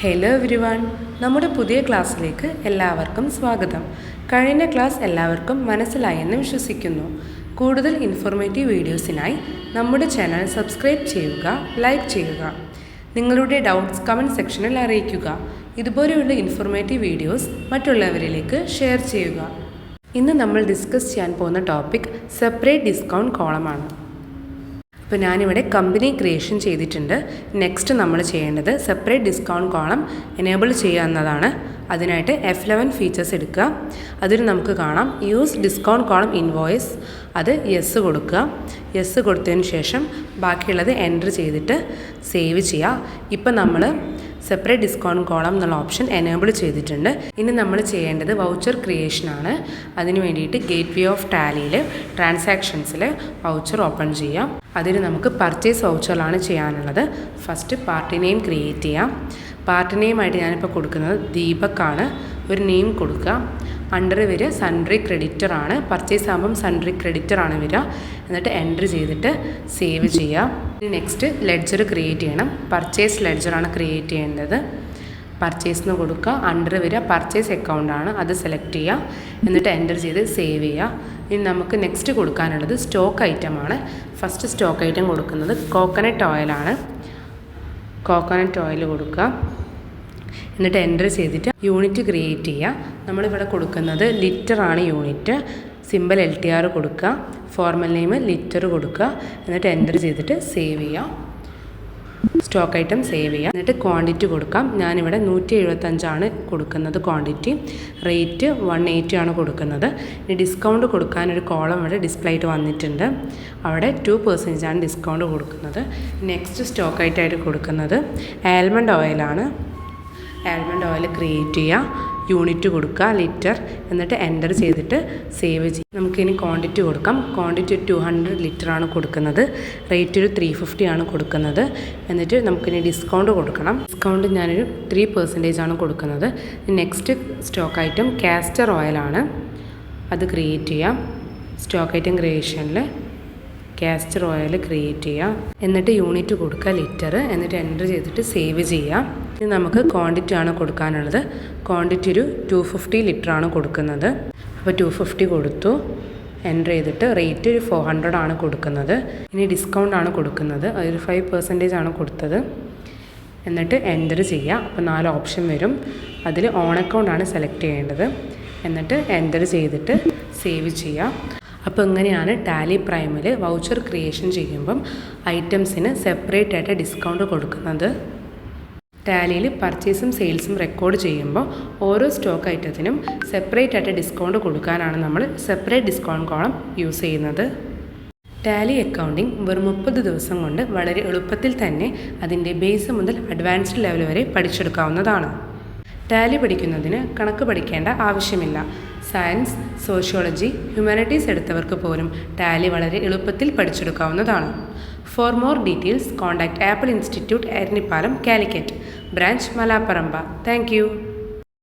Hello everyone നമ്മുടെ പുതിയ ക്ലാസ്സിലേക്ക് എല്ലാവർക്കും സ്വാഗതം. കഴിഞ്ഞ ക്ലാസ് എല്ലാവർക്കും മനസ്സിലായെന്ന് വിശ്വസിക്കുന്നു. കൂടുതൽ ഇൻഫോർമേറ്റീവ് വീഡിയോസിനായി നമ്മുടെ ചാനൽ സബ്സ്ക്രൈബ് ചെയ്യുക ലൈക്ക് ചെയ്യുക. നിങ്ങളുടെ ഡൗട്ട്സ് കമന്റ് സെക്ഷനിൽ അറിയിക്കുക. ഇതുപോലെയുള്ള ഇൻഫോർമേറ്റീവ് വീഡിയോസ് മറ്റുള്ളവരിലേക്ക് ഷെയർ ചെയ്യുക. ഇന്ന് നമ്മൾ ഡിസ്കസ് ചെയ്യാൻ പോകുന്ന ടോപ്പിക് സെപ്പറേറ്റ് ഡിസ്കൗണ്ട് കോളമാണ് അപ്പോൾ ഞാനിവിടെ കമ്പനി ക്രിയേഷൻ ചെയ്തിട്ടുണ്ട്. നെക്സ്റ്റ് നമ്മൾ ചെയ്യേണ്ടത് സെപ്പറേറ്റ് ഡിസ്കൗണ്ട് കോളം എനേബിൾ ചെയ്യുക എന്നതാണ്. അതിനായിട്ട് എഫ് ലെവൻ ഫീച്ചേഴ്സ് എടുക്കുക. അതിൽ നമുക്ക് കാണാം യൂസ് ഡിസ്കൗണ്ട് കോളം ഇൻവോയ്സ് അത് യെസ് കൊടുക്കുക. യെസ് കൊടുത്തതിന് ശേഷം ബാക്കിയുള്ളത് എന്റർ ചെയ്തിട്ട് സേവ് ചെയ്യുക. ഇപ്പം നമ്മൾ സെപ്പറേറ്റ് ഡിസ്കൗണ്ട് കോളം എന്നുള്ള ഓപ്ഷൻ എനേബിൾ ചെയ്തിട്ടുണ്ട്. ഇനി നമ്മൾ ചെയ്യേണ്ടത് വൗച്ചർ ക്രിയേഷൻ ആണ്. അതിന് വേണ്ടിയിട്ട് ഗേറ്റ് വേ ഓഫ് ടാലിയിൽ ട്രാൻസാക്ഷൻസിൽ വൗച്ചർ ഓപ്പൺ ചെയ്യാം. അതിന് നമുക്ക് പർച്ചേസ് വൗച്ചറിലാണ് ചെയ്യാനുള്ളത്. ഫസ്റ്റ് പാർട്ടി നെയിം ക്രിയേറ്റ് ചെയ്യാം. പാർട്ടി നെയിമായിട്ട് ഞാനിപ്പോൾ കൊടുക്കുന്നത് ദീപക്കാണ് ഒരു നെയിം കൊടുക്കുക. അണ്ടർ വരിക സൺട്രി ക്രെഡിറ്റർ ആണ്. പർച്ചേസ് ആകുമ്പം സൺട്രി ക്രെഡിറ്റർ ആണ് വരിക. എന്നിട്ട് എൻട്രി ചെയ്തിട്ട് സേവ് ചെയ്യുക നെക്സ്റ്റ് ലെഡ്ജർ ക്രിയേറ്റ് ചെയ്യണം. പർച്ചേസ് ലെഡ്ജറാണ് ക്രിയേറ്റ് ചെയ്യേണ്ടത്. പർച്ചേസ് എന്ന് കൊടുക്കുക. അണ്ടർ വരിക. പർച്ചേസ് അക്കൗണ്ട് ആണ്. അത് സെലക്ട് ചെയ്യുക എന്നിട്ട് എന്റർ ചെയ്ത് സേവ് ചെയ്യുക ഇനി നമുക്ക് നെക്സ്റ്റ് കൊടുക്കാനുള്ളത് സ്റ്റോക്ക് ഐറ്റം ആണ്. ഫസ്റ്റ് സ്റ്റോക്ക് ഐറ്റം കൊടുക്കുന്നത് കോക്കനട്ട് ഓയിലാണ് കോക്കനട്ട് ഓയിൽ കൊടുക്കുക. എന്നിട്ട് എന്റർ ചെയ്തിട്ട് യൂണിറ്റ് ക്രിയേറ്റ് ചെയ്യുക നമ്മളിവിടെ കൊടുക്കുന്നത് ലിറ്ററാണ് unit simple L T R കൊടുക്കുക. ഫോർമൽ നെയിം ലിറ്റർ കൊടുക്കുക. എന്നിട്ട് എന്റർ ചെയ്തിട്ട് സേവ് ചെയ്യുക സ്റ്റോക്ക് ഐറ്റം സേവ് ചെയ്യാം. എന്നിട്ട് ക്വാണ്ടിറ്റി കൊടുക്കാം. ഞാനിവിടെ നൂറ്റി എഴുപത്തഞ്ചാണ് കൊടുക്കുന്നത് ക്വാണ്ടിറ്റി റേറ്റ് വൺ എയ്റ്റി ആണ് കൊടുക്കുന്നത്. ഇനി ഡിസ്കൗണ്ട് കൊടുക്കാനൊരു കോളം ഇവിടെ ഡിസ്പ്ലേ ആയിട്ട് വന്നിട്ടുണ്ട്. അവിടെ ടു പെർസെന്റേജാണ് ഡിസ്കൗണ്ട് കൊടുക്കുന്നത്. നെക്സ്റ്റ് സ്റ്റോക്ക് ഐറ്റമായിട്ട് കൊടുക്കുന്നത് ആൽമണ്ട് ഓയിലാണ് ആൽമണ്ട് ഓയിൽ ക്രിയേറ്റ് ചെയ്യുക യൂണിറ്റ് കൊടുക്കുക ലിറ്റർ എന്നിട്ട് എന്റർ ചെയ്തിട്ട് സേവ് ചെയ്യും നമുക്കിനി ക്വാണ്ടിറ്റി കൊടുക്കാം. ക്വാണ്ടിറ്റി ടു ഹൺഡ്രഡ് ലിറ്റർ ആണ് കൊടുക്കുന്നത്. റേറ്റ് ഒരു ത്രീ ഫിഫ്റ്റി ആണ് കൊടുക്കുന്നത്. എന്നിട്ട് നമുക്കിനി ഡിസ്കൗണ്ട് കൊടുക്കണം. ഡിസ്കൗണ്ട് ഞാനൊരു ത്രീ പെർസെന്റേജ് ആണ് കൊടുക്കുന്നത്. നെക്സ്റ്റ് സ്റ്റോക്ക് ഐറ്റം കാസ്റ്റർ ഓയിലാണ് അത് ക്രിയേറ്റ് ചെയ്യാം. സ്റ്റോക്ക് ഐറ്റം ക്രിയേഷനിൽ കാസ്റ്റർ ഓയിൽ ക്രിയേറ്റ് ചെയ്യുക എന്നിട്ട് യൂണിറ്റ് കൊടുക്കുക ലിറ്റർ എന്നിട്ട് എന്റർ ചെയ്തിട്ട് സേവ് ചെയ്യുക ഇനി നമുക്ക് ക്വാണ്ടിറ്റി ആണ് കൊടുക്കാനുള്ളത്. ക്വാണ്ടിറ്റി ഒരു ടു ഫിഫ്റ്റി ലിറ്റർ ആണ് കൊടുക്കുന്നത്. അപ്പോൾ ടു ഫിഫ്റ്റി കൊടുത്തു. എന്റർ ചെയ്തിട്ട് റേറ്റ് ഒരു ഫോർ ഹൺഡ്രഡ് ആണ് കൊടുക്കുന്നത്. ഇനി ഡിസ്കൗണ്ട് ആണ് കൊടുക്കുന്നത്. അതൊരു ഫൈവ് പെർസെന്റേജ് ആണ് കൊടുത്തത്. എന്നിട്ട് എന്റർ ചെയ്യുക അപ്പോൾ നാല് ഓപ്ഷൻ വരും. അതിൽ ഓൺ അക്കൗണ്ട് ആണ് സെലക്ട് ചെയ്യേണ്ടത്. എന്നിട്ട് എന്റർ ചെയ്തിട്ട് സേവ് ചെയ്യുക അപ്പോൾ ഇങ്ങനെയാണ് ടാലി പ്രൈമിൽ വൗച്ചർ ക്രിയേഷൻ ചെയ്യുമ്പം ഐറ്റംസിന് സെപ്പറേറ്റ് ആയിട്ട് ഡിസ്കൗണ്ട് കൊടുക്കുന്നത്. ടാലിയിൽ പർച്ചേസും സെയിൽസും റെക്കോർഡ് ചെയ്യുമ്പോൾ ഓരോ സ്റ്റോക്ക് ഐറ്റത്തിനും സെപ്പറേറ്റ് ആയിട്ട് ഡിസ്കൗണ്ട് കൊടുക്കാനാണ് നമ്മൾ സെപ്പറേറ്റ് ഡിസ്കൗണ്ട് കോളം യൂസ് ചെയ്യുന്നത്. ടാലി അക്കൗണ്ടിംഗ് വെറും മുപ്പത് ദിവസം കൊണ്ട് വളരെ എളുപ്പത്തിൽ തന്നെ അതിന്റെ ബേസ് മുതൽ അഡ്വാൻസ്ഡ് ലെവൽ വരെ പഠിച്ചെടുക്കാവുന്നതാണ്. ടാലി പഠിക്കുന്നതിന് കണക്ക് പഠിക്കേണ്ട ആവശ്യമില്ല. സയൻസ് സോഷ്യോളജി ഹ്യൂമാനിറ്റീസ് എടുത്തവർക്ക് പോലും ടാലി വളരെ എളുപ്പത്തിൽ പഠിച്ചെടുക്കാവുന്നതാണ്. For more details contact Apple institute Eranhipalam Calicut. Branch Malaparamba. Thank